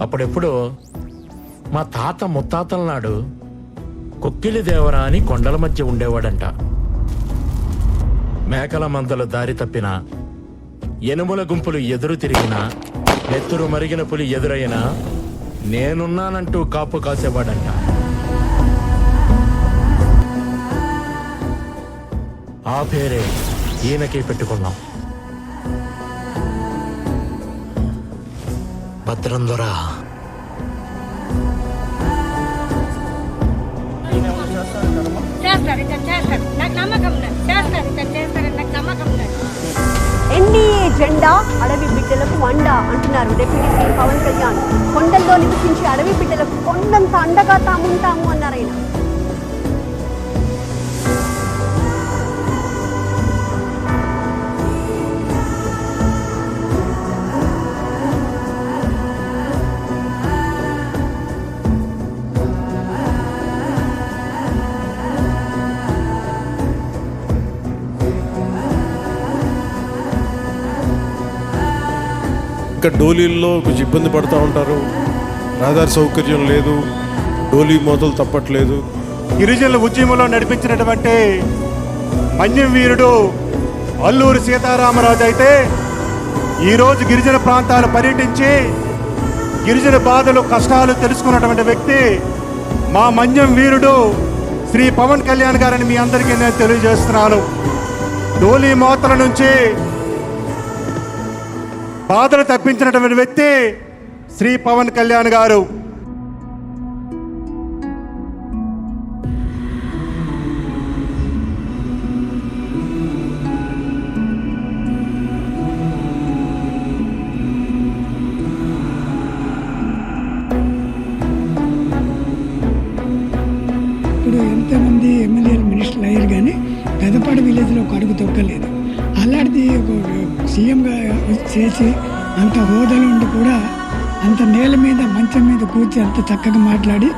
అప్పుడెప్పుడు మా తాత ముత్తాతల నాడు కొక్కిలి దేవరా అని కొండల మధ్య ఉండేవాడంట. మేకల మందలు దారి తప్పిన ఎనుముల గుంపులు ఎదురు తిరిగినా నెత్తురు మరిగిన పులి ఎదురైనా నేనున్నానంటూ కాపు కాసేవాడంట. ఆ పేరే ఈయనకి పెట్టుకున్నాం. ఉన్నది ఎన్డీఏ జెండా అడవి బిడ్డలకు వండ అంటున్నారు డిప్యూటీ సీఎం పవన్ కళ్యాణ్. కొండల్లో నివసించే అడవి బిడ్డలకు కొండంత అండగా తాముంటాము అన్నారు ఆయన. ఇంకా డోలీల్లో కొంచెం ఇబ్బంది పడుతూ ఉంటారు. రహదారి సౌకర్యం లేదు. డోలీ మోతలు తప్పట్లేదు. గిరిజనుల ఉద్యమంలో నడిపించినటువంటి మన్యం వీరుడు అల్లూరి సీతారామరాజు అయితే ఈరోజు గిరిజన ప్రాంతాలు పర్యటించి గిరిజన బాధలు కష్టాలు తెలుసుకున్నటువంటి వ్యక్తి మా మన్యం వీరుడు శ్రీ పవన్ కళ్యాణ్ గారని మీ అందరికీ నేను తెలియజేస్తున్నాను. డోలీ మోతల నుంచి బాధలు తప్పించినటువంటి వ్యక్తి శ్రీ పవన్ కళ్యాణ్ గారు. ఇప్పుడు ఎంతమంది ఎమ్మెల్యేలు మినిస్టర్లు అయ్యారు కానీ పెదపాడు విలేజ్లో ఒక అడుగు తొక్కలేదు. అలాంటిది ఒక సీఎంగా చేసి అంత హోదాలో ఉండి కూడా అంత నేల మీద మంచం మీద కూర్చి అంత చక్కగా మాట్లాడి